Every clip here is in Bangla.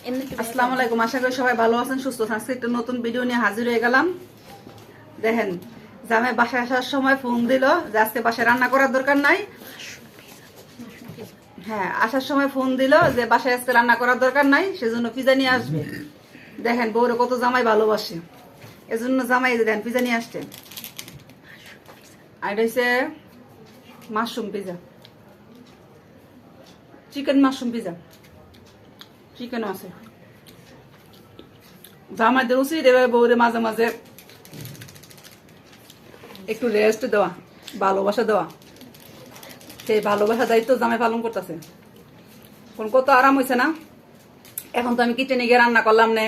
আসসালামু আলাইকুম আশা করি সবাই ভালো আছেন সুস্থ আছেন। আজকে একটা নতুন ভিডিও নিয়ে হাজির হয়ে গেলাম। দেখেন জামাই বাসায় আসার সময় ফোন দিল যে আজকে বাসায় রান্না করার দরকার নাই। হ্যাঁ আসার সময় ফোন দিল যে বাসায় আজকে রান্না করার দরকার নাই সেজন্য পিজা নিয়ে আসবে। দেখেন বউরে কত জামাই ভালোবাসে। এজন্য জামাই দেন পিজা নিয়ে আসছে। আর হচ্ছে mushroom pizza chicken mushroom pizza চিকেনও আছে জামাইদের উচিত এবার বউরে মাঝে মাঝে একটু রেস্ট দেওয়া ভালোবাসা দেওয়া সেই ভালোবাসা দায়িত্ব জামাই পালন করতেছে কোন কত আরাম হয়েছে না এখন তো আমি কিচেনে গিয়ে রান্না করলাম না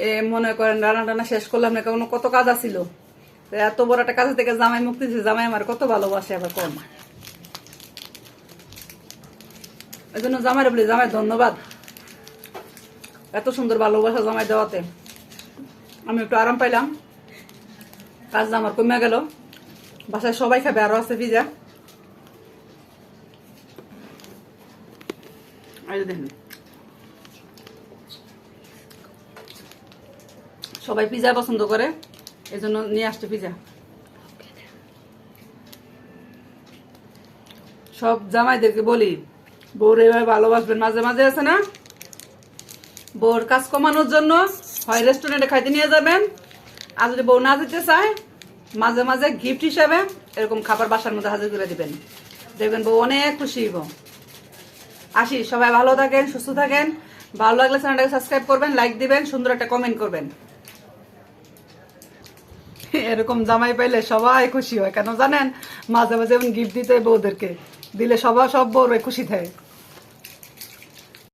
এ মনে করেন রান্না টান্না শেষ করলাম না কারণ কত কাজ আছিল এত বড় একটা কাজ থেকে জামাই মুক্তি দিয়েছে জামাই আমার কত ভালোবাসে আবার কম এই জন্য জামাই বলি জামাই ধন্যবাদ এত সুন্দর ভালোবাসা জামাই দেওয়াতে। আমি একটু আরাম পাইলাম। কাজটা আমার কমে গেল। বাসায় সবাই খাবে, আরও আছে পিজা দেখেন। সবাই পিজা পছন্দ করে এই জন্য নিয়ে আসছে পিজা। সব জামাইদেরকে বলি, বউর এভাবে ভালোবাসবেন, মাঝে মাঝে আছে না? বউর কাজ কমানোর জন্য হয় রেস্টুরেন্টে খাইতে নিয়ে যাবেন। আর যদি বউ না যেতে চায়, মাঝে মাঝে গিফট হিসাবে এরকম খাবার বাসার মধ্যে হাজির করে দিবেন। দেখবেন বউ অনেক খুশি হইব। আসি, সবাই ভালো থাকেন, সুস্থ থাকেন। ভালো লাগলে চ্যানেলটাকে সাবস্ক্রাইব করবেন লাইক দিবেন, সুন্দর একটা কমেন্ট করবেন। এরকম জামাই পাইলে সবাই খুশি হয়। কেন জানেন? মাঝে মাঝে গিফট দিতে বউদেরকে। দিলে সবাই সব বউরে খুশি থাকে।